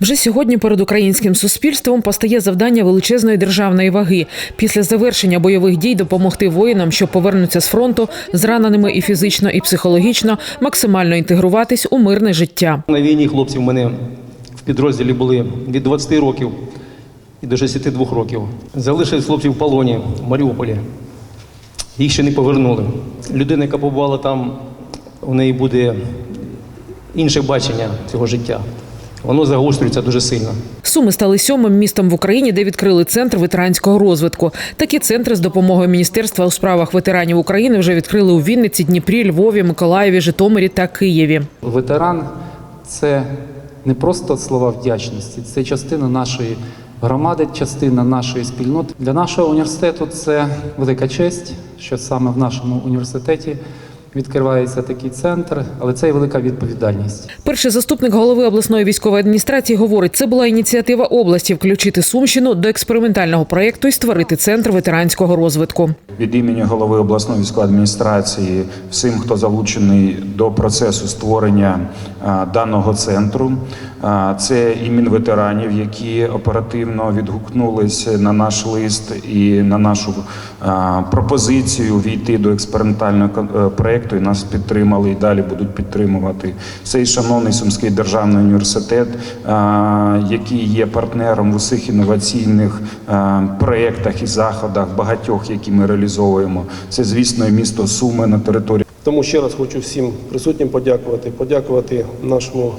Вже сьогодні перед українським суспільством постає завдання величезної державної ваги після завершення бойових дій допомогти воїнам, що повернуться з фронту, зраненими і фізично, і психологічно, максимально інтегруватись у мирне життя. На війні хлопці в мене в підрозділі були від 20 років і до 62 років. Залишились хлопці в полоні в Маріуполі. Їх ще не повернули. Людина, яка побувала там, у неї буде інше бачення цього життя. Воно загострюється дуже сильно. Суми стали сьомим містом в Україні, де відкрили центр ветеранського розвитку. Такі центри з допомогою Міністерства у справах ветеранів України вже відкрили у Вінниці, Дніпрі, Львові, Миколаєві, Житомирі та Києві. Ветеран це не просто слова вдячності, це частина нашої громади, частина нашої спільноти. Для нашого університету це велика честь, що саме в нашому університеті відкривається такий центр, але це і велика відповідальність. Перший заступник голови обласної військової адміністрації говорить, це була ініціатива області включити Сумщину до експериментального проєкту і створити центр ветеранського розвитку. від імені голови обласної військової адміністрації всім, хто залучений до процесу створення даного центру. Це і мінветеранів, які оперативно відгукнулися на наш лист і на нашу пропозицію війти до експериментального е, проєкту і нас підтримали і далі будуть підтримувати. Це і шановний Сумський державний університет, який є партнером в усіх інноваційних проєктах і заходах, багатьох, які ми реалізовуємо. Це, звісно, і місто Суми на території. Тому ще раз хочу всім присутнім подякувати, подякувати нашому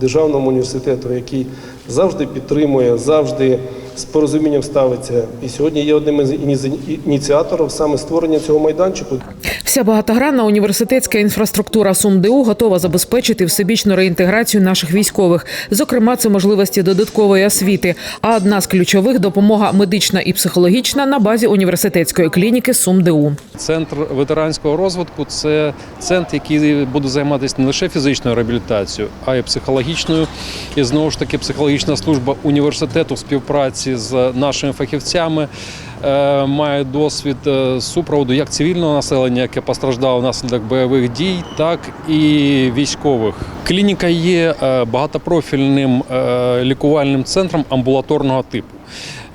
державному університету, який завжди підтримує, завжди з порозумінням ставиться. І сьогодні є одним із ініціаторів саме створення цього майданчику. Вся багатогранна університетська інфраструктура СумДУ готова забезпечити всебічну реінтеграцію наших військових. Зокрема, це можливості додаткової освіти. А одна з ключових допомога медична і психологічна на базі університетської клініки СумДУ. Центр ветеранського розвитку це центр, який буде займатися не лише фізичною реабілітацією, а й психологічною. І знову ж таки, психологічна служба університету в співпраці з нашими фахівцями має досвід е, супроводу як цивільного населення, яке постраждало внаслідок бойових дій, так і військових. Клініка є е, багатопрофільним е, лікувальним центром амбулаторного типу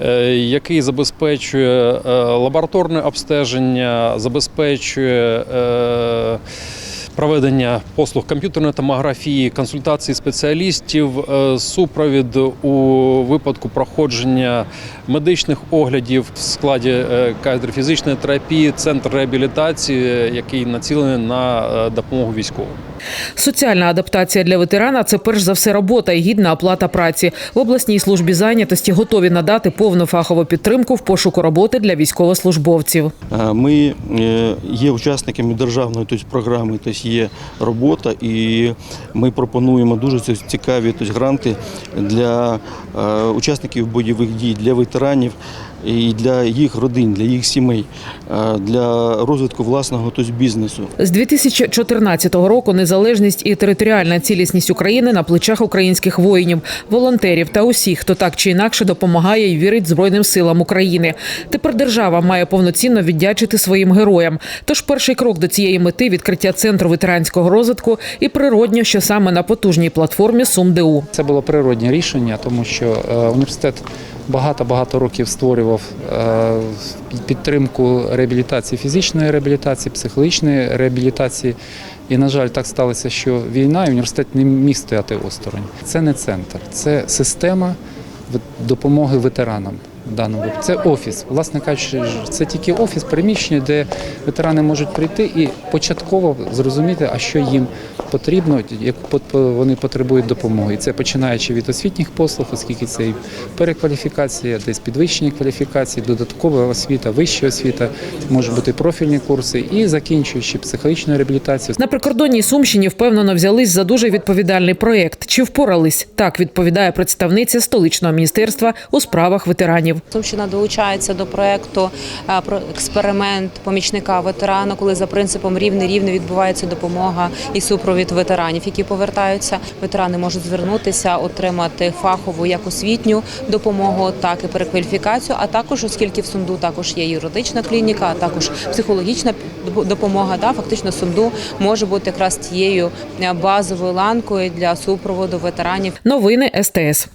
е, який забезпечує е, лабораторне обстеження, забезпечує е, проведення послуг комп'ютерної томографії, консультації спеціалістів, е, супровід у випадку проходження медичних оглядів в складі е, кафедри фізичної терапії, центр реабілітації, який націлений на е, допомогу військовим. Соціальна адаптація для ветерана це перш за все робота і гідна оплата праці. В обласній службі зайнятості готові надати повну фахову підтримку в пошуку роботи для військовослужбовців. Е, Ми е, є учасниками державної тобто, програми, тобто є робота, і ми пропонуємо дуже цікаві тобто, гранти для е, учасників бойових дій, для ветеранів і для їх родин, для їх сімей, для розвитку власного тобто, бізнесу. З 2014 року незалежність і територіальна цілісність України на плечах українських воїнів, волонтерів та усіх, хто так чи інакше допомагає і вірить Збройним силам України. Тепер держава має повноцінно віддячити своїм героям. Тож перший крок до цієї мети відкриття центру ветеранського розвитку і природньо, що саме на потужній платформі СумДУ. Це було природнє рішення, тому що е, університет багато-багато років створював е, підтримку реабілітації, фізичної реабілітації, психологічної реабілітації. І, на жаль, так сталося, що війна і університет не міг стояти осторонь. Це не центр, це система допомоги ветеранам. Даному випадку. Це офіс. Власне кажучи, це тільки офіс, приміщення, де ветерани можуть прийти і початково зрозуміти, а що їм потрібно, пот- вони потребують допомоги. І це починаючи від освітніх послуг, оскільки це і перекваліфікація, десь підвищення кваліфікації, додаткова освіта, вища освіта, можуть бути профільні курси, і закінчуючи психологічною реабілітацією. На прикордонній Сумщині впевнено взялись за дуже відповідальний проєкт. Чи впорались? Так відповідає представниця столичного міністерства у справах ветеранів. Сумщина долучається до проекту е, про експеримент помічника ветерана, коли за принципом рівне рівне відбувається допомога і супровід ветеранів, які повертаються. Ветерани можуть звернутися, отримати фахову як освітню допомогу, так і перекваліфікацію. А також, оскільки в сумду також є юридична клініка, а також психологічна допомога, да, фактично сумду може бути якраз тією е, базовою ланкою для супроводу ветеранів Новини СТС.